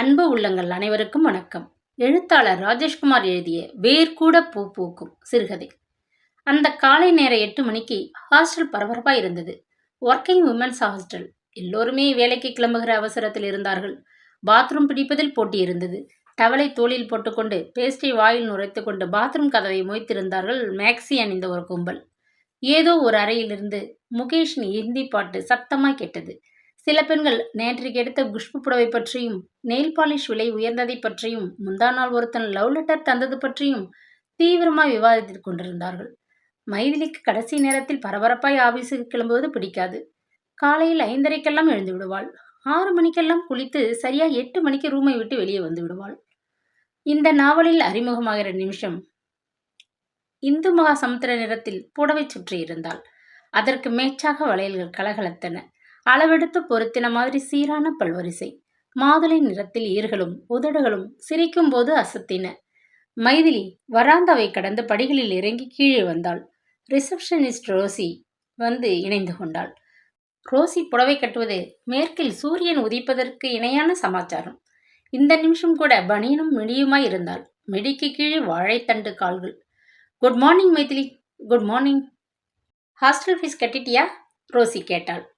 அன்பு உள்ளங்கள் அனைவருக்கும் வணக்கம். எழுத்தாளர் ராஜேஷ்குமார் எழுதிய வேர்கூட பூ பூக்கும் சிறுகதை. அந்த காலை நேர எட்டு மணிக்கு ஹாஸ்டல் பரபரப்பாக இருந்தது. ஒர்க்கிங் உமன்ஸ் ஹாஸ்டல் எல்லோருமே வேலைக்கு கிளம்புகிற அவசரத்தில் இருந்தார்கள். பாத்ரூம் பிடிப்பதில் போட்டி இருந்தது. டவலை தோளில் போட்டுக்கொண்டு பேஸ்டை வாயில் நுரைத்து கொண்டு பாத்ரூம் கதவை மொய்த்திருந்தார்கள் மேக்ஸி அணிந்த ஒரு கும்பல். ஏதோ ஒரு அறையிலிருந்து முகேஷின் இந்தி பாட்டு சத்தமாய் கேட்டது. சில பெண்கள் நேற்றைக்கு எடுத்த குஷ்பு புடவை பற்றியும் நெயில் பாலிஷ் விலை உயர்ந்ததை பற்றியும் முந்தா நாள் ஒருத்தன் லவ் லெட்டர் தந்தது பற்றியும் தீவிரமாக விவாதித்துக் கொண்டிருந்தார்கள். மைதிலிக்கு கடைசி நேரத்தில் பரபரப்பாய் ஆபீஸுக்கு கிளம்புவது பிடிக்காது. காலையில் ஐந்தரைக்கெல்லாம் எழுந்து விடுவாள். ஆறு மணிக்கெல்லாம் குளித்து சரியா எட்டு மணிக்கு ரூமை விட்டு வெளியே வந்து விடுவாள். இந்த நாவலில் அறிமுகமாகிற நிமிஷம். இந்து மகா சமுத்திர நிறத்தில் புடவை சுற்றி இருந்தாள். அதற்கு மேச்சாக வளையல்கள் கலகலத்தன. அளவெடுத்து பொருத்தின மாதிரி சீரான பல்வரிசை. மாதுளை நிறத்தில் ஈர்களும் உதடுகளும் சிரிக்கும் போது அசத்தின. மைதிலி வராந்தாவை கடந்து படிகளில் இறங்கி கீழே வந்தாள். ரிசப்ஷனிஸ்ட் ரோசி வந்து இணைந்து கொண்டாள். ரோசி புடவை கட்டுவது மேற்கில் சூரியன் உதிப்பதற்கு இணையான சமாச்சாரம். இந்த நிமிஷம் கூட பனியனும் மிடியுமாய் இருந்தாள். மிடிக்கு கீழே வாழைத்தண்டு கால்கள். Good morning Maithili. Good morning. Hostel fees கட்டிட்டியா? Rousey கேட்டாள்.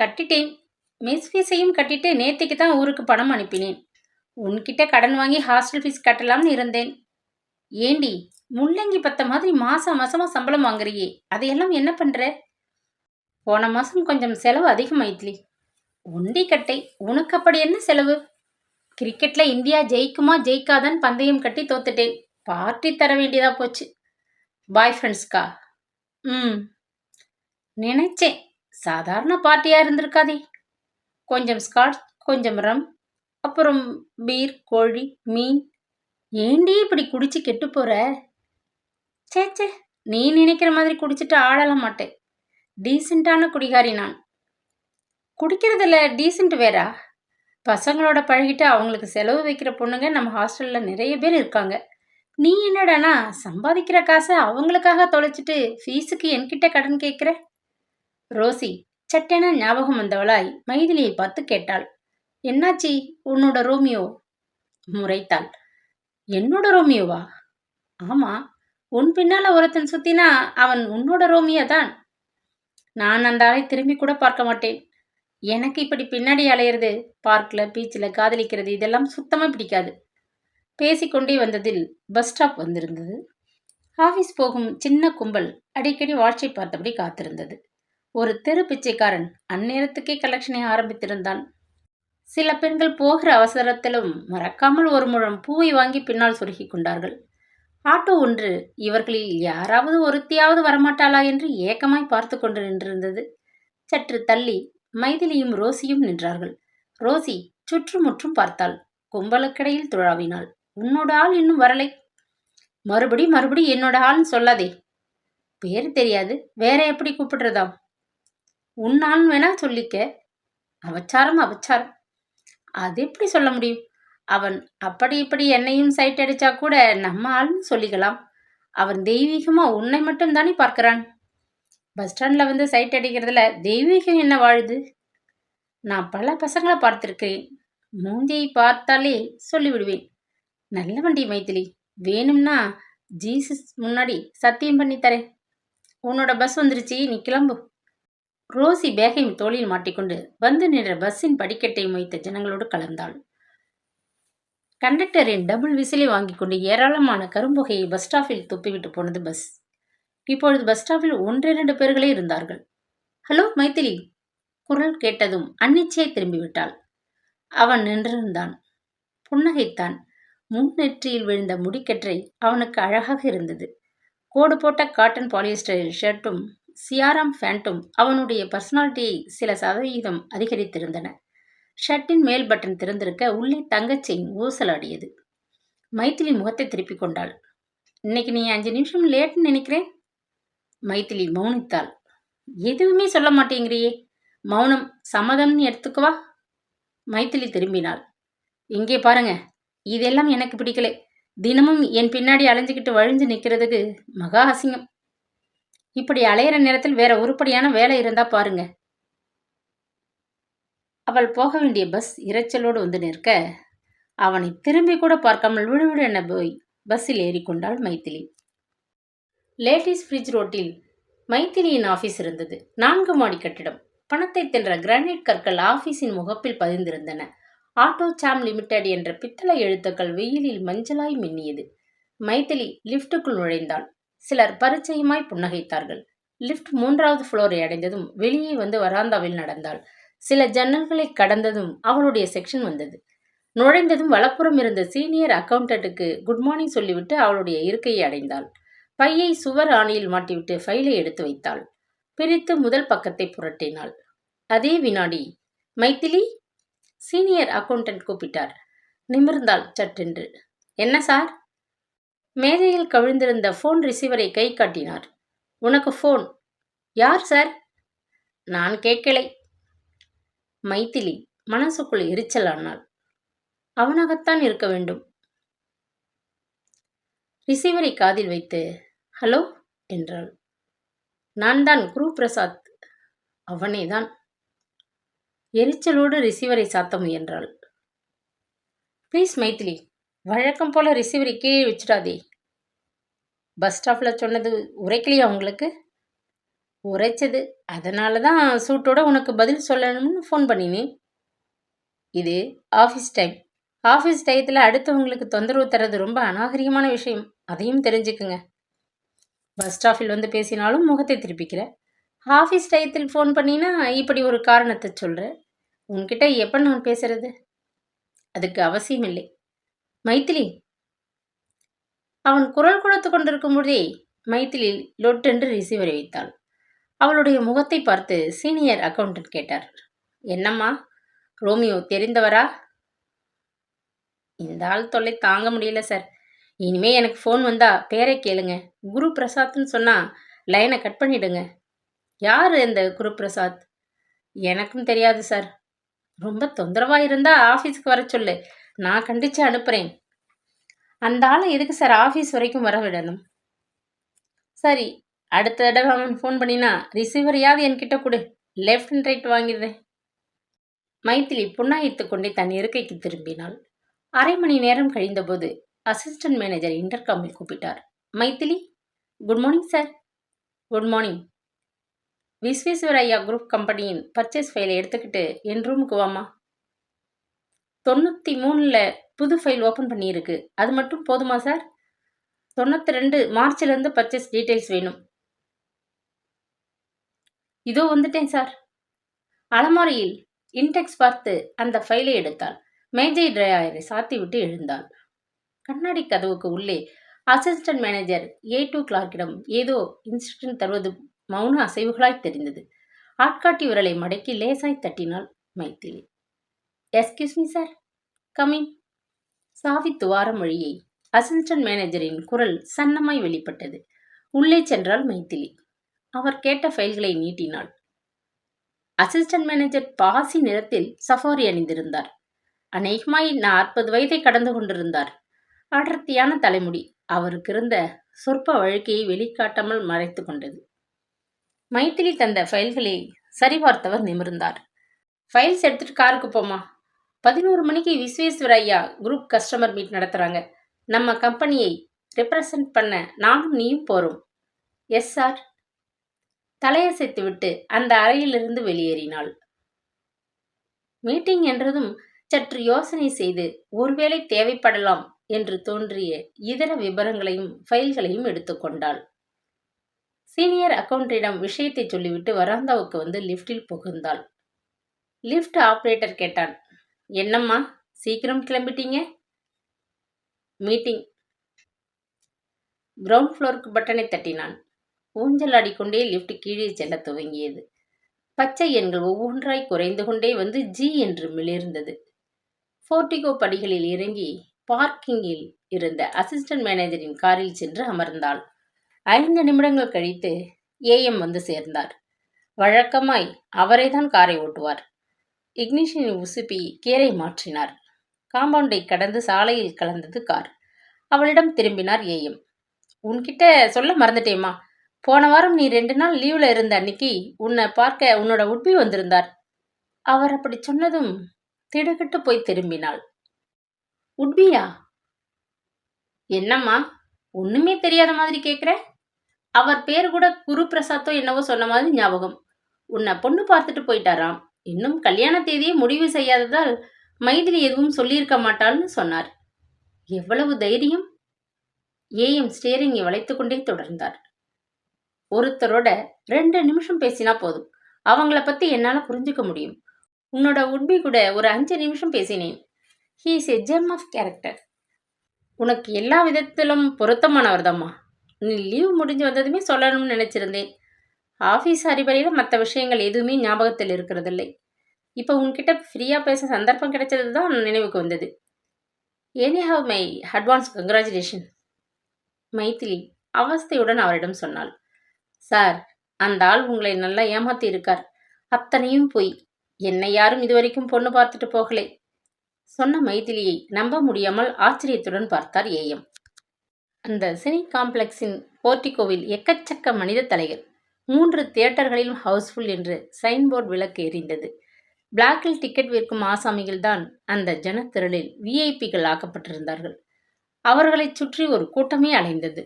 கட்டிட்டேன். மிஸ் ஃபீஸையும் கட்டிட்டு நேத்திக்கு தான் ஊருக்கு பணம் அனுப்பினேன். உன்கிட்ட கடன் வாங்கி ஹாஸ்டல் ஃபீஸ் கட்டலாம்னு இருந்தேன். ஏண்டி முள்ளங்கி பத்த மாதிரி மாசம் மாசமா சம்பளம் வாங்குறியே. அதையெல்லாம் என்ன பண்ற? போன மாசம் கொஞ்சம் செலவு அதிகமாயிட்லி. மைத்லி ஒண்டி கட்டை உனக்கு அப்படி என்ன செலவு? கிரிக்கெட்ல இந்தியா ஜெயிக்குமா ஜெயிக்காதான்னு பந்தயம் கட்டி தோத்துட்டேன். பார்ட்டி தர வேண்டியதா போச்சு. பாய் ஃப்ரெண்ட்ஸ்க்கா ம். நினைச்சேன். சாதாரண பார்ட்டியாக இருந்திருக்காதே. கொஞ்சம் ஸ்காட்ச் கொஞ்சம் ரம் அப்புறம் பீர் கோழி மீன். ஏண்டி இப்படி குடிச்சு கெட்டு போற? சேச்சே நீ நினைக்கிற மாதிரி குடிச்சிட்டு ஆடல மாட்டேன். டீசெண்டான குடிகாரி நான். குடிக்கிறதுல டீசெண்ட் வேறா? பசங்களோட பழகிட்டு அவங்களுக்கு செலவு வைக்கிற பொண்ணுங்க நம்ம ஹாஸ்டலில் நிறைய பேர் இருக்காங்க. நீ என்னடானா சம்பாதிக்கிற காசை அவங்களுக்காக தொலைச்சிட்டு ஃபீஸுக்கு என்கிட்ட கடன் கேட்குற? ரோசி சட்டென ஞாபகம் வந்தவளாய் மைதிலியை பார்த்து கேட்டாள். என்னாச்சி? உன்னோட ரோமியோ? முறைத்தாள். என்னோட ரோமியோவா? ஆமா. உன் பின்னால ஒருத்தன் சுத்தினா அவன் உன்னோட ரோமியோ தான். நான் அந்த ஆளை திரும்பி கூட பார்க்க மாட்டேன். எனக்கு இப்படி பின்னாடி அலையிறது பார்க்கில் பீச்சில் காதலிக்கிறது இதெல்லாம் சுத்தமாக பிடிக்காது. பேசிக்கொண்டே வந்ததில் பஸ் ஸ்டாப் வந்திருந்தது. ஆஃபீஸ் போகும் சின்ன கும்பல் அடிக்கடி வாட்சை பார்த்தபடி காத்திருந்தது. ஒரு தெரு பிச்சைக்காரன் அந்நேரத்துக்கே கலெக்ஷனை ஆரம்பித்திருந்தான். சில பெண்கள் போகிற அவசரத்திலும் மறக்காமல் ஒரு முழம் பூவை வாங்கி பின்னால் சுருகி கொண்டார்கள். ஆட்டோ ஒன்று இவர்களில் யாராவது ஒருத்தியாவது வரமாட்டாளா என்று ஏக்கமாய் பார்த்து கொண்டு நின்றிருந்தது. சற்று தள்ளி மைதிலியும் ரோசியும் நின்றார்கள். ரோசி சுற்றுமுற்றும் பார்த்தாள். கும்பலுக்கிடையில் துழாவினாள். உன்னோட ஆள் இன்னும் வரலை. மறுபடி மறுபடி என்னோட ஆள்னு சொல்லாதே. பேர் தெரியாது. வேற எப்படி கூப்பிடுறதாம்? உன் வேணா சொல்லிக்க. அவச்சாரம் அவச்சாரம் அது எப்படி சொல்ல முடியும்? அவன் அப்படி இப்படி என்னையும் சைட் அடிச்சா கூட நம்ம ஆள்னு சொல்லிக்கலாம். அவன் தெய்வீகமா உன்னை மட்டும் தானே பார்க்கிறான். பஸ் ஸ்டாண்ட்ல வந்து சைட் அடிக்கிறதுல தெய்வீகம் என்ன வாழுது? நான் பல பசங்களை பார்த்துருக்கிறேன். மூந்தியை பார்த்தாலே சொல்லிவிடுவேன். நல்ல வண்டி மைத்திலி வேணும்னா ஜீசஸ் முன்னாடி சத்தியம் பண்ணி தரேன். உன்னோட பஸ் வந்துருச்சு. நீ கிளம்பு. ரோசி பேகையும் தோளில் மாட்டிக்கொண்டு வந்து நின்ற பஸ்ஸின் படிக்கட்டை மொய்த்த ஜனங்களோடு கலந்தாள். கண்டக்டரின் டபுள் விசிலை வாங்கி கொண்டு ஏராளமான கரும்புகையை பஸ் ஸ்டாப்பில் துப்பிவிட்டு போனது பஸ். இப்பொழுது பஸ் ஸ்டாப்பில் ஒன்றிரண்டு பேர்களே இருந்தார்கள். ஹலோ மைத்திலி குரல் கேட்டதும் அன்னிச்சையை திரும்பிவிட்டாள். அவன் நின்றிருந்தான். புன்னகைத்தான். முன்னெற்றியில் விழுந்த முடிக்கற்றை அவனுக்கு அழகாக இருந்தது. கோடு போட்ட காட்டன் பாலிஸ்டரில் ஷர்ட்டும் சியாராம் ஃபேண்ட்டும் அவனுடைய பர்சனாலிட்டியை சில சதவிகிதம் அதிகரித்திருந்தன. ஷர்ட்டின் மேல் பட்டன் திறந்திருக்க உள்ளே தங்கச்செயின் ஊசலாடியது. மைத்திலி முகத்தை திருப்பிக் கொண்டாள். இன்னைக்கு நீ அஞ்சு நிமிஷம் லேட்னு நினைக்கிறேன்? மைத்திலி மௌனித்தாள். எதுவுமே சொல்ல மாட்டேங்கிறியே. மௌனம் சம்மதம்னு எடுத்துக்குவா? மைத்திலி திரும்பினாள். இங்கே பாருங்க. இதெல்லாம் எனக்கு பிடிக்கல. தினமும் என் பின்னாடி அலைஞ்சிக்கிட்டு வழிஞ்சு நிற்கிறதுக்கு மகா அசிங்கம். இப்படி அலையிற நேரத்தில் வேற உருப்படியான வேலை இருந்தா பாருங்க. அவள் போக வேண்டிய பஸ் இரைச்சலோடு வந்து நிற்க அவனை திரும்பி கூட பார்க்காமல் விடுவிடு என போய் பஸ்ஸில் ஏறிக்கொண்டாள் மைத்திலி. லேடிஸ் ஃப்ரிட்ஜ் ரோட்டில் மைத்திலியின் ஆஃபீஸ் இருந்தது. நான்கு மாடி கட்டிடம். பணத்தை தின்ற கிரானைட் கற்கள் ஆஃபீஸின் முகப்பில் பதிந்திருந்தன. ஆட்டோ சாம் லிமிடெட் என்ற பித்தளை எழுத்துக்கள் வெயிலில் மஞ்சளாய் மின்னியது. மைத்திலி லிப்டுக்குள் நுழைந்தாள். சிலர் பரிச்சயமாய் புன்னகைத்தார்கள். லிப்ட் மூன்றாவது ஃப்ளோரை அடைந்ததும் வெளியே வந்து வராந்தாவில் நடந்தாள். சில ஜன்னல்களை கடந்ததும் அவளுடைய செக்ஷன் வந்தது. நுழைந்ததும் வலப்புறம் இருந்த சீனியர் அக்கவுண்டன்ட்டுக்கு குட் மார்னிங் சொல்லிவிட்டு அவளுடைய இருக்கையை அடைந்தாள். பையை சுவர் ஆணியில் மாட்டிவிட்டு ஃபைலை எடுத்து வைத்தாள். பிரித்து முதல் பக்கத்தை புரட்டினாள். அதே வினாடி மைத்திலி? சீனியர் அக்கவுண்டன்ட் கூப்பிட்டார். நிமிர்ந்தாள் சட்டென்று என்ன சார்? மேதையில் கவிழ்ந்திருந்த ஃபோன் ரிசீவரை கை காட்டினார். உனக்கு ஃபோன் யார் சார் நான் கேட்கலை. மைத்திலி மனசுக்குள் எரிச்சல் ஆனாள் அவனாகத்தான் இருக்க வேண்டும். ரிசீவரை காதில் வைத்து ஹலோ என்றாள். நான் தான் குரு பிரசாத் அவனே தான். எரிச்சலோடு ரிசீவரை சாத்த முயன்றாள். ப்ளீஸ் மைத்திலி வழக்கம் போல் ரிசீவரை கீழே வச்சிடாதே பஸ் ஸ்டாப்பில் சொன்னது உரைக்கலையா உங்களுக்கு? உரைச்சது. அதனால தான் சூட்டோட உனக்கு பதில் சொல்லணும்னு ஃபோன் பண்ணினேன். இது ஆஃபீஸ் டைம் ஆஃபீஸ் டயத்தில் அடுத்தவங்களுக்கு தொந்தரவு தர்றது ரொம்ப அநாகரிகமான விஷயம். அதையும் தெரிஞ்சுக்குங்க. பஸ் ஸ்டாப்பில் வந்து பேசினாலும் முகத்தை திருப்பிக்கிற. ஆஃபீஸ் டயத்தில் ஃபோன் பண்ணினா இப்படி ஒரு காரணத்தை சொல்கிற உன்கிட்ட எப்போ நான் பேசுகிறது அதுக்கு அவசியம் இல்லை மைத்திலி. அவன் குரல் கொடுத்து கொண்டிருக்கும் போதே மைத்திலி லொட்டென்று ரிசீவரை வைத்தாள். அவளுடைய முகத்தை பார்த்து சீனியர் அக்கௌண்டன்ட் கேட்டார். என்னம்மா ரோமியோ தெரிந்தவரா? இந்த ஆள் தொல்லை தாங்க முடியல சார். இனிமே எனக்கு ஃபோன் வந்தா பேரை கேளுங்க. குரு பிரசாத்னு சொன்னா லைனை கட் பண்ணிடுங்க. யார் இந்த குரு பிரசாத்? எனக்கும் தெரியாது சார். ரொம்ப தொந்தரவா இருந்தா ஆஃபீஸ்க்கு வர சொல்லு. நான் கண்டிச்சு அனுப்புறேன். அந்த ஆளை எதுக்கு சார் ஆஃபீஸ் வரைக்கும் வர விடணும்? சரி அடுத்த தடவை அவன் ஃபோன் பண்ணினா ரிசீவரையாவது என்கிட்ட கொடு. லெஃப்ட் அண்ட் ரைட் வாங்கிடுறேன். மைத்திலி புன்னாயித்து கொண்டே தன் இருக்கைக்கு திரும்பினாள். அரை மணி நேரம் கழிந்தபோது அசிஸ்டன்ட் மேனேஜர் இன்டர்காமில் கூப்பிட்டார். Maithili good morning sir good morning Visweswar ஐயா குரூப் கம்பெனியின் பர்ச்சேஸ் ஃபைலை எடுத்துக்கிட்டு என் ரூமுக்கு வாமா தொண்ணூற்றி மூணில் புது ஃபைல் ஓப்பன் பண்ணியிருக்கு. அது மட்டும் போதுமா சார் தொண்ணூற்றி ரெண்டு மார்ச்லேருந்து பர்ச்சேஸ் டீட்டெயில்ஸ் வேணும். இதோ வந்துட்டேன் சார் அலமாரியில் இன்டெக்ஸ் பார்த்து அந்த ஃபைலை எடுத்தாள். மேஜை டிரையரை சாத்தி விட்டு எழுந்தாள். கண்ணாடி கதவுக்கு உள்ளே அசிஸ்டன்ட் மேனேஜர் ஏ டூ கிளார்க்கிடம் ஏதோ இன்ஸ்ட்ரக்ஷன் தருவது மௌன அசைவுகளாய் தெரிந்தது. ஆட்காட்டி விரலை மடக்கி லேசாய் தட்டினாள் Maithili. Excuse me sir coming சாவி துவாரம் வழியை அசிஸ்டன்ட் மேனேஜரின் குரல் சன்னமாய் வெளிப்பட்டது. உள்ளே சென்றால் மைத்திலி. அவர் கேட்ட ஃபைல்களை நீட்டினாள். அசிஸ்டன்ட் மேனேஜர் பாசி நிறத்தில் சஃபாரி அணிந்திருந்தார். அநேகமாய் நாற்பது வயதை கடந்து கொண்டிருந்தார். அடர்த்தியான தலைமுடி. அவருக்கு இருந்த சொற்ப வழுக்கையை வெளிக்காட்டாமல் மறைத்து கொண்டது. மைத்திலி தந்த ஃபைல்களை சரிபார்த்தவர் நிமிர்ந்தார். ஃபைல்ஸ் எடுத்துட்டு காருக்கு போமா பதினோரு மணிக்கு விஸ்வேஸ்வர ஐயா குரூப் கஸ்டமர் மீட் நடத்துகிறாங்க நம்ம கம்பெனியை ரெப்ரசன்ட் பண்ண நானும் நீயும் போகிறோம் எஸ் சார் தலையசைத்து விட்டு அந்த அறையிலிருந்து வெளியேறினாள். மீட்டிங் என்றதும் சற்று யோசனை செய்து ஒருவேளை தேவைப்படலாம் என்று தோன்றிய இதர விவரங்களையும் ஃபைல்களையும் எடுத்துக்கொண்டாள் சீனியர் அக்கவுண்டிடம் விஷயத்தை சொல்லிவிட்டு வராந்தாவுக்கு வந்து லிஃப்டில் புகுந்தாள். லிஃப்ட் ஆப்ரேட்டர் கேட்டான். என்னம்மா? சீக்கிரம் கிளம்பிட்டீங்க? மீட்டிங். கிரவுண்ட் ஃப்ளோருக்கு பட்டனை தட்டினான். ஊஞ்சல் ஆடிக்கொண்டே லிஃப்ட் கீழே செல்ல துவங்கியது. பச்சை எண்கள் ஒவ்வொன்றாய் குறைந்து கொண்டே வந்து ஜி என்று மிளிர்ந்தது. போர்டிகோ படிகளில் இறங்கி பார்க்கிங்கில் இருந்த அசிஸ்டன்ட் மேனேஜரின் காரில் சென்று அமர்ந்தாள். ஐந்து நிமிடங்கள் கழித்து ஏஎம் வந்து சேர்ந்தார். வழக்கமாய் அவரேதான் காரை ஓட்டுவார். இக்னிஷனை உசுப்பி கேரை மாற்றினார். காம்பவுண்டை கடந்து சாலையில் கலந்தது கார். அவளிடம் திரும்பினார் ஏஎம். உன்கிட்ட சொல்ல மறந்துட்டேம்மா. போன வாரம் நீ ரெண்டு நாள் லீவில் இருந்த அன்னைக்கு உன்னை பார்க்க உன்னோட உட்பி வந்திருந்தார். அவர் அப்படி சொன்னதும் திடுக்கிட்டு போய் திரும்பினாள். உட்பியா? என்னம்மா? ஒண்ணுமே தெரியாத மாதிரி கேட்குற அவர் பேர் கூட குரு பிரசாத்தோ என்னவோ சொன்ன மாதிரி ஞாபகம். உன்னை பொண்ணு பார்த்துட்டு போயிட்டாராம். இன்னும் கல்யாண தேதியை முடிவு செய்யாததால் மைதிலி எதுவும் சொல்லியிருக்க மாட்டாள்னு சொன்னார். எவ்வளவு தைரியம்? ஏஎம் ஸ்டேரிங்கை வளைத்து கொண்டே தொடர்ந்தார். ஒருத்தரோட ரெண்டு நிமிஷம் பேசினா போதும். அவங்கள பத்தி என்னால புரிஞ்சுக்க முடியும். உன்னோட உட்பி கூட ஒரு அஞ்சு நிமிஷம் பேசினேன். He is a gem of character உனக்கு எல்லா விதத்திலும் பொருத்தமானவர் நீ லீவ் முடிஞ்சு வந்ததுமே சொல்லணும்னு நினைச்சிருந்தேன். ஆஃபீஸ் அறிவுரையில் மற்ற விஷயங்கள் எதுவுமே ஞாபகத்தில் இருக்கிறதில்லை. இப்போ உன்கிட்ட ஃப்ரீயாக பேச சந்தர்ப்பம் கிடைச்சது தான் நினைவுக்கு வந்தது. Anyhow my advance congratulation. Maithili அவஸ்தையுடன் அவரிடம் சொன்னாள். சார் அந்த ஆள் உங்களை நல்லா ஏமாத்தி இருக்கார். அத்தனையும் போய். என்னை யாரும் இதுவரைக்கும் பொண்ணு பார்த்துட்டு போகலை. சொன்ன மைதிலியை நம்ப முடியாமல் ஆச்சரியத்துடன் பார்த்தார் ஏஎம் அந்த சினி காம்ப்ளெக்ஸின் போர்ட்டிகோவில் எக்கச்சக்க மனித தலைகள். மூன்று தியேட்டர்களிலும் ஹவுஸ்ஃபுல் என்று சைன்போர்டு விளக்கு எரிந்தது. பிளாக்கில் டிக்கெட் விற்கும் ஆசாமிகள்தான் அந்த ஜனத்திரளில் விஐபிகள் ஆக்கப்பட்டிருந்தார்கள். அவர்களைச் சுற்றி ஒரு கூட்டமே அலைந்தது.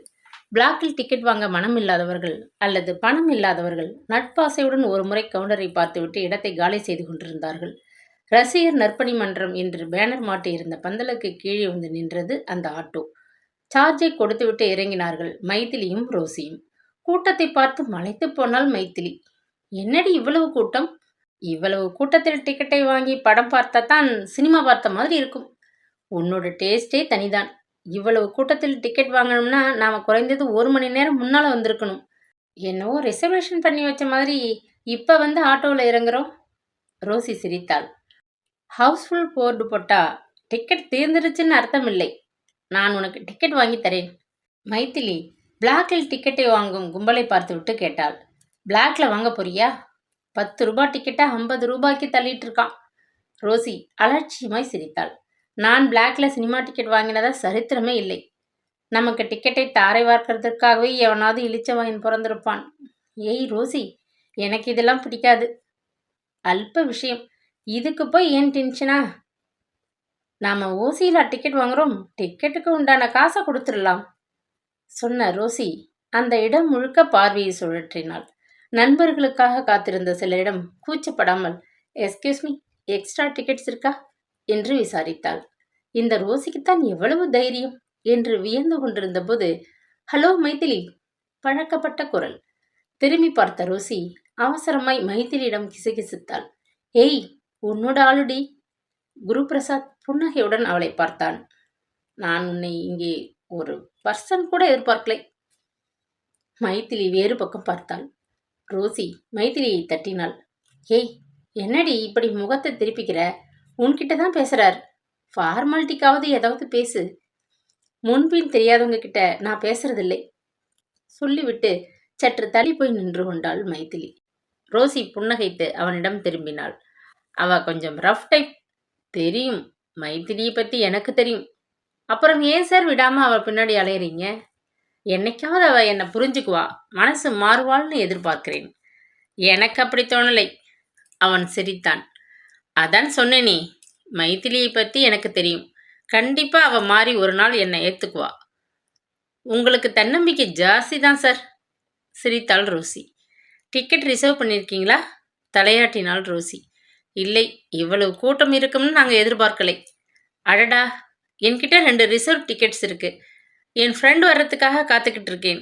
பிளாக்கில் டிக்கெட் வாங்க மனம் இல்லாதவர்கள் அல்லது பணம் இல்லாதவர்கள் நட்பாசையுடன் ஒரு முறை கவுண்டரை பார்த்துவிட்டு இடத்தை காலி செய்து கொண்டிருந்தார்கள். ரசிகர் நற்பணி மன்றம் என்று பேனர் மாட்டியிருந்த பந்தலுக்கு கீழே வந்து நின்றது அந்த ஆட்டோ. சார்ஜை கொடுத்துவிட்டு இறங்கினார்கள் மைதிலியும் ரோசியும். கூட்டத்தை பார்த்து மலைத்து போனாள் மைத்திலி. என்னடி இவ்வளவு கூட்டம்? இவ்வளவு கூட்டத்தில் டிக்கெட்டை வாங்கி படம் பார்த்தா தான் சினிமா பார்த்த மாதிரி இருக்கும். உன்னோட டேஸ்டே தனிதான். இவ்வளவு கூட்டத்தில் டிக்கெட் வாங்கணும்னா நாம் குறைந்தது ஒரு மணி நேரம் முன்னால் வந்திருக்கணும். என்னவோ ரிசர்வேஷன் பண்ணி வச்ச மாதிரி இப்போ வந்து ஆட்டோவில் இறங்குறோம். ரோசி சிரித்தாள். ஹவுஸ்ஃபுல் போர்டு போட்டா டிக்கெட் தீர்ந்துருச்சுன்னு அர்த்தம் இல்லை நான் உனக்கு டிக்கெட் வாங்கி தரேன். மைத்திலி பிளாக்கில் டிக்கெட்டை வாங்கும் கும்பலை பார்த்துவிட்டு கேட்டாள். பிளாக்ல வாங்க போறியா? பத்து ரூபாய் டிக்கெட்டை ஐம்பது ரூபாய்க்கு தள்ளிட்டு இருக்கான் ரோசி அலட்சியமாய் சிரித்தாள். நான் பிளாக்ல சினிமா டிக்கெட் வாங்கினதா சரித்திரமே இல்லை. நமக்கு டிக்கெட்டை தாரை வார்க்கிறதுக்காகவே எவனாவது இழிச்சவாயின் பிறந்திருப்பான். ஏய் ரோசி எனக்கு இதெல்லாம் பிடிக்காது. அல்ப விஷயம். இதுக்கு போய் ஏன் டென்ஷனா நாம ஓசியில் டிக்கெட் வாங்குறோம். டிக்கெட்டுக்கு உண்டான காசை கொடுத்துடலாம். சொன்ன ரோசி அந்த இடம் முழுக்க பார்வையை சுழற்றினாள். நண்பர்களுக்காக காத்திருந்த சிலரிடம் கூச்சப்படாமல் எஸ்கியூஸ் மீ எக்ஸ்ட்ரா டிக்கெட்ஸ் இருக்கா? என்று விசாரித்தாள். இந்த ரோசிக்குத்தான் எவ்வளவு தைரியம்? என்று வியந்து கொண்டிருந்த போது ஹலோ மைத்திலி பழக்கப்பட்ட குரல். திரும்பி பார்த்த ரோசி அவசரமாய் மைத்திலியிடம் கிசுகிசுத்தாள். ஏய் உன்னோட ஆளுடி. குரு பிரசாத் புன்னகையுடன் அவளை பார்த்தான். நான் உன்னை இங்கே ஒரு பர்சன் கூட எதிர்பார்க்கலை. மைத்திலி வேறு பக்கம் பார்த்தாள். ரோசி மைத்திலியை தட்டினாள். ஏய் என்னடி இப்படி முகத்தை திருப்பிக்கிற? உன்கிட்ட தான் பேசுறார். ஃபார்மாலிட்டிக்காவது ஏதாவது பேசு. முன்பின் தெரியாதவங்க கிட்ட நான் பேசுறதில்லை. சொல்லிவிட்டு சற்று தள்ளி போய் நின்று கொண்டாள் மைத்திலி. ரோசி புன்னகைத்து அவனிடம் திரும்பினாள். அவ கொஞ்சம் ரஃப் டைப் தெரியும். மைத்திலியை பத்தி எனக்கு தெரியும். அப்புறம் ஏன் சார் விடாம அவள் பின்னாடி அலையிறீங்க? என்னைக்காவது அவ என்னை புரிஞ்சுக்குவா. மனசு மாறுவாள்னு எதிர்பார்க்கிறேன். எனக்கு அப்படி தோணலை. அவன் சிரித்தான். அதான் சொன்னேனே. மைத்திலியை பற்றி எனக்கு தெரியும். கண்டிப்பாக அவள் மாறி ஒரு நாள் என்னை ஏற்றுக்குவா உங்களுக்கு தன்னம்பிக்கை ஜாஸ்தி தான் சார் சிரித்தாள் ரோசி. டிக்கெட் ரிசர்வ் பண்ணியிருக்கீங்களா தலையாட்டினாள் ரோசி. இல்லை இவ்வளவு கூட்டம் இருக்கும்னு நாங்கள் எதிர்பார்க்கலை. அடடா என்கிட்ட ரெண்டு ரிசர்வ் டிக்கெட்ஸ் இருக்குது என் ஃப்ரெண்ட் வர்றதுக்காக காத்துக்கிட்டு இருக்கேன்.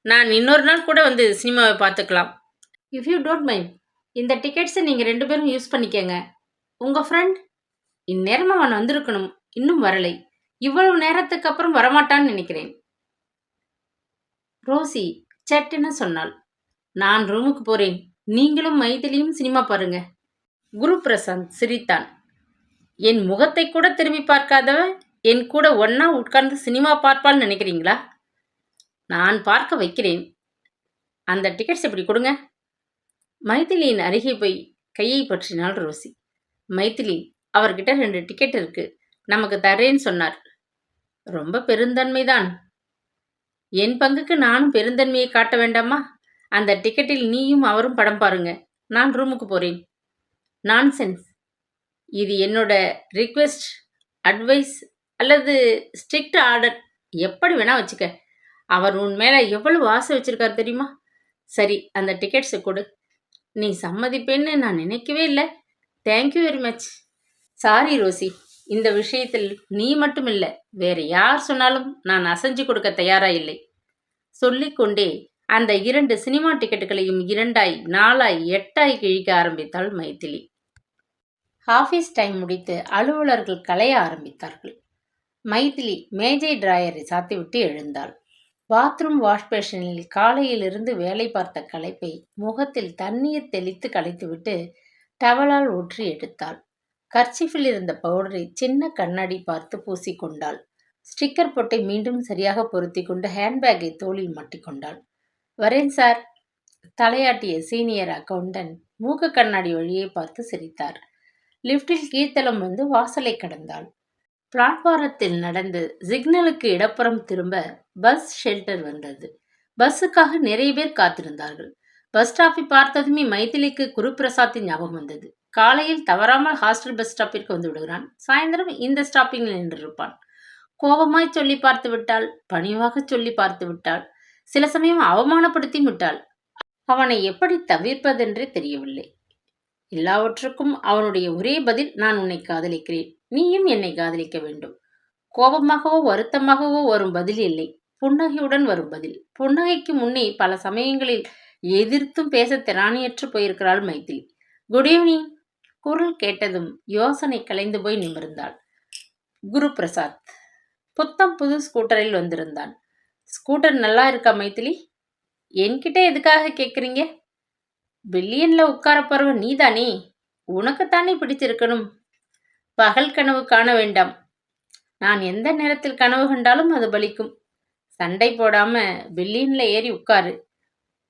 நான் இன்னொரு நாள் கூட வந்து சினிமாவை பார்த்துக்கலாம். இஃப் யூ டோன்ட் மைண்ட் இந்த டிக்கெட்ஸை நீங்கள் ரெண்டு பேரும் யூஸ் பண்ணிக்கங்க. உங்கள் ஃப்ரெண்ட் இந்நேரமாக அவன் வந்திருக்கணும். இன்னும் வரலை. இவ்வளவு நேரத்துக்கு அப்புறம் வரமாட்டான்னு நினைக்கிறேன். ரோசி சட்டுன்னு சொன்னாள். நான் ரூமுக்கு போறேன். நீங்களும் மைதிலியும் சினிமா பாருங்க. குரு பிரசாந்த் சிரித்தான். என் முகத்தை கூட திரும்பி பார்க்காதவ என் கூட ஒன்னா உட்கார்ந்து சினிமா பார்ப்பான்னு நினைக்கிறீங்களா? நான் பார்க்க வைக்கிறேன். அந்த டிக்கெட்ஸ் இப்படி கொடுங்க. மைதிலியின் அருகே போய் கையை பற்றினாள் ரோசி. மைதிலி அவர்கிட்ட ரெண்டு டிக்கெட் இருக்கு. நமக்கு தரேன்னு சொன்னார். ரொம்ப பெருந்தன்மைதான். என் பங்குக்கு நானும் பெருந்தன்மையை காட்ட வேண்டாமா? அந்த டிக்கெட்டில் நீயும் அவரும் படம் பாருங்க. நான் ரூமுக்கு போறேன். நான்சென்ஸ் இது என்னோட ரிக்வெஸ்ட் அட்வைஸ் அல்லது ஸ்ட்ரிக்ட் ஆர்டர் எப்படி வேணால் வச்சுக்க. அவர் உன் மேலே எவ்வளவு ஆசை வச்சிருக்காரு தெரியுமா? சரி அந்த டிக்கெட்ஸை கொடு. நீ சம்மதிப்பேன்னு நான் நினைக்கவே இல்லை. Thank you very much sorry Rosie. இந்த விஷயத்தில் நீ மட்டும் இல்லை வேறு யார் சொன்னாலும் நான் அசைஞ்சு கொடுக்க தயாரா இல்லை. சொல்லிக்கொண்டே அந்த இரண்டு சினிமா டிக்கெட்டுகளையும் இரண்டாய் நாலாய் எட்டாய் கிழிக்க ஆரம்பித்தாள் மைத்திலி ஆஃபீஸ் டைம் முடித்து அலுவலர்கள் கலைய ஆரம்பித்தார்கள். மைதிலி மேஜை டிராயரை சாத்திவிட்டு எழுந்தாள். பாத்ரூம் வாஷ் பேஷனில் காலையிலிருந்து வேலை பார்த்த களைப்பை முகத்தில் தண்ணீர் தெளித்து களைத்துவிட்டு டவலால் ஊற்றி எடுத்தாள். கர்ச்சிஃபில் இருந்த பவுடரை சின்ன கண்ணாடி பார்த்து பூசிக்கொண்டாள் ஸ்டிக்கர் பொட்டை மீண்டும் சரியாக பொருத்தி கொண்டு ஹேண்ட்பேக்கை தோளில் மாட்டிக்கொண்டாள் வரேன் சார். தலையாட்டிய சீனியர் அக்கவுண்டன்ட் மூக்கு கண்ணாடி வழியை பார்த்து சிரித்தார். லிஃப்டில் கீழ்த்தலம் வந்து வாசலை கடந்தாள். பிளாட்பாரத்தில் நடந்து சிக்னலுக்கு இடப்புறம் திரும்ப பஸ் ஷெல்டர் வந்தது. பஸ்ஸுக்காக நிறைய பேர் காத்திருந்தார்கள். பஸ் ஸ்டாப்பை பார்த்ததுமே மைதிலிக்கு குருபிரசாத்தின் ஞாபகம் வந்தது. காலையில் தவறாமல் ஹாஸ்டல் பஸ் ஸ்டாப்பிற்கு வந்து விடுகிறான். சாயந்தரம் இந்த ஸ்டாப்பிங்கில் நின்றிருப்பான். கோபமாய் சொல்லி பார்த்து விட்டாள். பணிவாக சொல்லி பார்த்து விட்டாள். சில சமயம் அவமானப்படுத்தி விட்டாள். அவனை எப்படி தவிர்ப்பதென்றே தெரியவில்லை. எல்லாவற்றுக்கும் அவனுடைய ஒரே பதில் நான் உன்னை காதலிக்கிறேன். நீயும் என்னை காதலிக்க வேண்டும். கோபமாகவோ வருத்தமாகவோ வரும் பதில் இல்லை. புன்னகையுடன் வரும் பதில். புன்னகைக்கு முன்னே பல சமயங்களில் எதிர்த்தும் பேச திராணியற்று போயிருக்கிறாள் மைத்திலி. குட் ஈவினிங் குரல் கேட்டதும் யோசனை கலைந்து போய் நிமிர்ந்தாள். குரு பிரசாத் புத்தம் புது ஸ்கூட்டரில் வந்திருந்தான். ஸ்கூட்டர் நல்லா இருக்கா மைத்திலி? என்கிட்ட எதுக்காக கேட்குறீங்க பில்லியன்ல உட்கார போறவ நீதானே? உனக்குத்தானே பிடிச்சிருக்கணும் பகல் கனவு காண வேண்டாம். நான் எந்த நேரத்தில் கனவு கண்டாலும் அது பலிக்கும். சண்டை போடாம பில்லியன்ல ஏறி உட்காரு.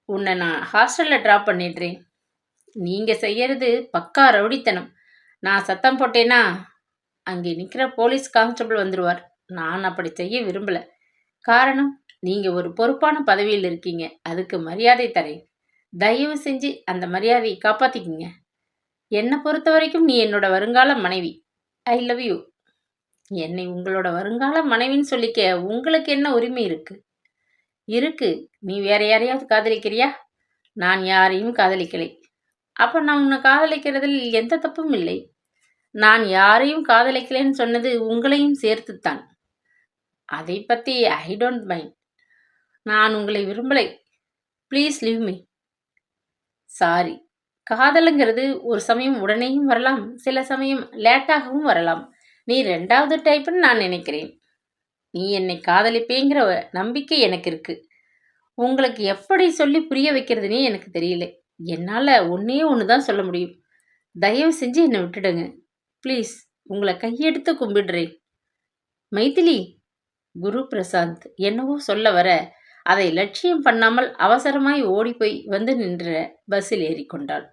உன்னை நான் ஹாஸ்டல்ல ட்ராப் பண்ணிடுறேன். நீங்க செய்யறது பக்கா ரவுடித்தனம். நான் சத்தம் போட்டேன்னா அங்கே நிற்கிற போலீஸ் கான்ஸ்டபிள் வந்துடுவார் நான் அப்படி செய்ய விரும்பல. காரணம் நீங்க ஒரு பொறுப்பான பதவியில் இருக்கீங்க. அதுக்கு மரியாதை தரேன். தயவு செஞ்சு அந்த மரியாதையை காப்பாத்திக்கிங்க. என்னை பொறுத்த வரைக்கும் நீ என்னோட வருங்கால மனைவி. ஐ லவ் யூ என்னை உங்களோட வருங்கால மனைவின்னு சொல்லிக்க உங்களுக்கு என்ன உரிமை இருக்கு? இருக்கு. நீ வேற யாரையாவது காதலிக்கிறியா? நான் யாரையும் காதலிக்கலை. அப்போ நான் உன்னை காதலிக்கிறதில் எந்த தப்பும் இல்லை. நான் யாரையும் காதலிக்கலைன்னு சொன்னது உங்களையும் சேர்த்துத்தான். அதை பற்றி ஐ டோன்ட் மைண்ட் நான் உங்களை விரும்பலை. ப்ளீஸ் லீவ் மீ சாரி காதலுங்கிறது ஒரு சமயம் உடனேயும் வரலாம் சில சமயம் லேட்டாகவும் வரலாம். நீ ரெண்டாவது டைப்புன்னு நான் நினைக்கிறேன். நீ என்னை காதலிப்பேங்கிற நம்பிக்கை எனக்கு இருக்கு. உங்களுக்கு எப்படி சொல்லி புரிய வைக்கிறதுனே எனக்கு தெரியல. என்னால் ஒன்றே ஒன்று தான் சொல்ல முடியும். தயவு செஞ்சு என்னை விட்டுடுங்க. ப்ளீஸ் உங்களை கையெடுத்து கும்பிடுறேன். மைதிலி குரு பிரசாந்த் என்னவோ சொல்ல வர அதை லட்சியம் பண்ணாமல் அவசரமாய் ஓடிப்போய் வந்து நின்ற பஸ்ஸில் ஏறிக்கொண்டாள்.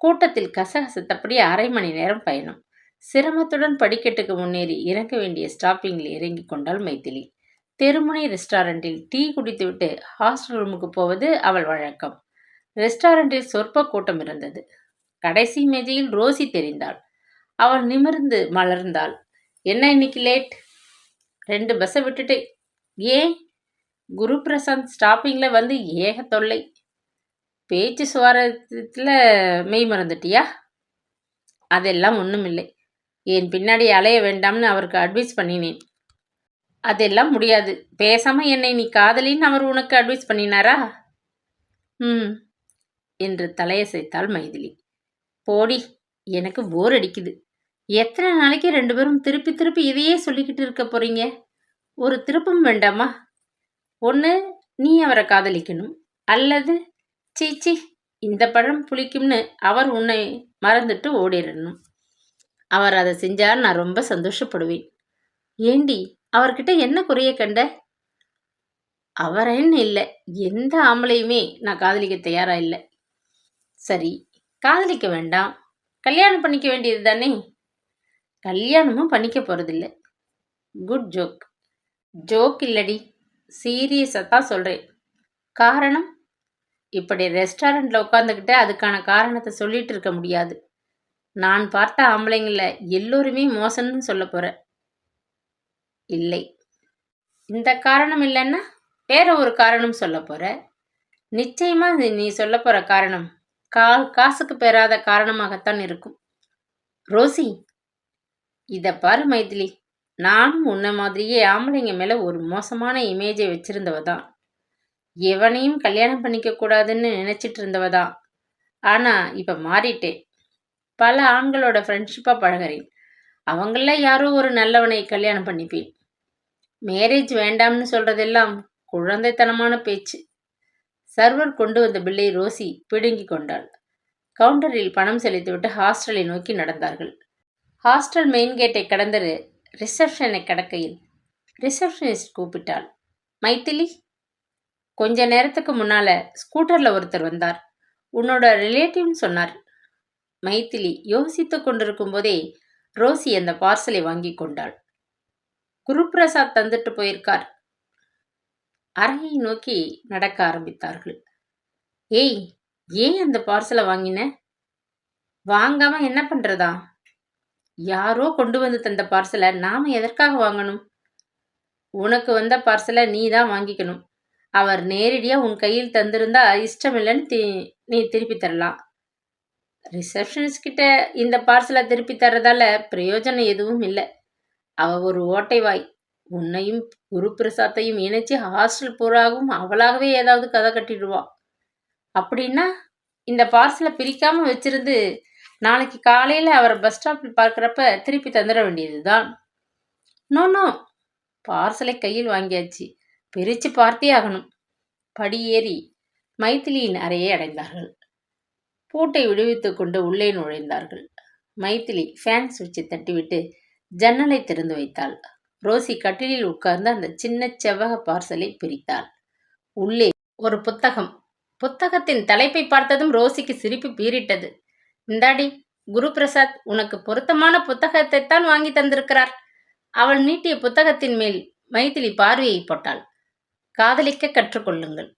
கூட்டத்தில் கசகசத்தபடி அரை மணி நேரம் பயணம். சிரமத்துடன் படிக்கட்டுக்கு முன்னேறி இறங்க வேண்டிய ஸ்டாப்பிங்கில் இறங்கி கொண்டாள் மைத்திலி. தெருமுனை ரெஸ்டாரண்டில் டீ குடித்துவிட்டு ஹாஸ்டல் ரூமுக்கு போவது அவள் வழக்கம். ரெஸ்டாரண்டில் சொற்ப கூட்டம் இருந்தது. கடைசி மேஜையில் ரோசி தெரிந்தாள். அவள் நிமிர்ந்து மலர்ந்தாள். என்ன இன்னைக்கு லேட்? ரெண்டு பஸ்ஸை விட்டுட்டு ஏன் குரு பிரசாந்த் ஸ்டாப்பிங்கில் வந்து ஏக தொல்லை. பேச்சு சுவாரத்தில் மெய் மறந்துட்டியா? அதெல்லாம் ஒன்றும் இல்லை என் பின்னாடி அலைய வேண்டாம்னு அவருக்கு அட்வைஸ் பண்ணினேன். அதெல்லாம் முடியாது. பேசாமல் என்னை நீ காதலின்னு அவர் உனக்கு அட்வைஸ் பண்ணினாரா? ம். என்று தலையசைத்தாள் மைதிலி. போடி எனக்கு போர் அடிக்குது. எத்தனை நாளைக்கு ரெண்டு பேரும் திருப்பி திருப்பி இதையே சொல்லிக்கிட்டு இருக்க போறீங்க? ஒரு திருப்பம் வேண்டாமா? ஒன்று நீ அவரை காதலிக்கணும். அல்லது சீச்சி இந்த பழம் புளிக்கும்னு அவர் உன்னை மறந்துட்டு ஓடிடணும். அவர் அதை செஞ்சால் நான் ரொம்ப சந்தோஷப்படுவேன். ஏண்டி அவர்கிட்ட என்ன குறைய கண்ட? அவரன்னு இல்லை எந்த ஆம்பளையுமே நான் காதலிக்க தயாரா இல்லை. சரி காதலிக்க வேண்டாம். கல்யாணம் பண்ணிக்க வேண்டியது தானே? கல்யாணமும் பண்ணிக்க போகிறதில்ல குட் ஜோக். ஜோக் இல்லடி. சீரியஸாக தான் சொல்கிறேன் காரணம்? இப்படி ரெஸ்டாரண்ட்டில் உட்காந்துக்கிட்டு அதுக்கான காரணத்தை சொல்லிட்டு இருக்க முடியாது. நான் பார்த்த ஆம்பளைங்களில் எல்லோருமே மோசம்னு சொல்ல போகிறேன் இல்லை. இந்த காரணம் இல்லைன்னா வேற ஒரு காரணம் சொல்ல போகிற நிச்சயமாக நீ சொல்ல போகிற காரணம் கால் காசுக்கு பெறாத காரணமாகத்தான் இருக்கும். ரோசி இதை பாரு மைதிலி. நானும் உன்ன மாதிரியே ஆம்பளைங்க மேலே ஒரு மோசமான இமேஜை வச்சிருந்தவ தான். எவனையும் கல்யாணம் பண்ணிக்க கூடாதுன்னு நினச்சிட்டு இருந்தவ தான். ஆனால் இப்போ மாறிட்டேன். பல ஆண்களோட ஃப்ரெண்ட்ஷிப்பாக பழகுறேன். அவங்கள யாரோ ஒரு நல்லவனை கல்யாணம் பண்ணிப்பேன். மேரேஜ் வேண்டாம்னு சொல்றதெல்லாம் குழந்தைத்தனமான பேச்சு. சர்வர் கொண்டு வந்த பில்லை ரோசி பிடுங்கி கொண்டாள். கவுண்டரில் பணம் செலுத்திவிட்டு ஹாஸ்டலை நோக்கி நடந்தார்கள். ஹாஸ்டல் மெயின் கேட்டை கடந்தது ரிசப்ஷனை கடக்கையில் ரிசப்ஷனிஸ்ட் கூப்பிட்டாள். மைத்திலி கொஞ்ச நேரத்துக்கு முன்னால் ஸ்கூட்டரில் ஒருத்தர் வந்தார். உன்னோட ரிலேட்டிவ்னு சொன்னார். மைத்திலி யோசித்து கொண்டிருக்கும் போதே ரோசி அந்த பார்சலை வாங்கி கொண்டாள். குருபிரசாத் தந்துட்டு போயிருக்கார். அறையை நோக்கி நடக்க ஆரம்பித்தார்கள். ஏய் ஏன் அந்த பார்சலை வாங்கின? வாங்காம என்ன பண்ணுறதா யாரோ கொண்டு வந்து தந்த பார்சலை நாம எதற்காக வாங்கணும்? உனக்கு வந்த பார்சலை நீ தான் வாங்கிக்கணும். அவர் நேரடியாக உன் கையில் தந்திருந்தா இஷ்டமில்லைன்னு தி நீ திருப்பி தரலாம். ரிசப்ஷனிஸ்ட் கிட்ட இந்த பார்சலை திருப்பி தர்றதால பிரயோஜனம் எதுவும் இல்லை. அவ ஒரு ஓட்டைவாய். உன்னையும் குரு பிரசாத்தையும் இணைச்சு ஹாஸ்டல் பூராகவும் அவளாகவே ஏதாவது கதை கட்டிடுவா. அப்படின்னா இந்த பார்சலை பிரிக்காம வச்சிருந்து நாளைக்கு காலையில் அவரை பஸ் ஸ்டாப்பில் பார்க்குறப்ப திருப்பி தந்துட வேண்டியதுதான். நோ நோ பார்சலை கையில் வாங்கியாச்சு. பிரித்து பார்த்தே ஆகணும். படியேறி மைத்திலியின் அறையை அடைந்தார்கள். பூட்டை விடுவித்து கொண்டு உள்ளே நுழைந்தார்கள். மைத்திலி ஃபேன் சுவிட்சை தட்டிவிட்டு ஜன்னலை திறந்து வைத்தாள். ரோசி கட்டிலில் உட்கார்ந்து அந்த சின்ன செவ்வக பார்சலை பிரித்தாள். உள்ளே ஒரு புத்தகம். புத்தகத்தின் தலைப்பை பார்த்ததும் ரோசிக்கு சிரிப்பு பீரிட்டது இந்தாடி குரு பிரசாத் உனக்கு பொருத்தமான புத்தகத்தை தான் வாங்கி தந்திருக்கிறார். அவள் நீட்டிய புத்தகத்தின் மேல் மைதிலி பார்வையை போட்டாள். காதலிக்க கற்றுக்கொள்ளுங்கள்.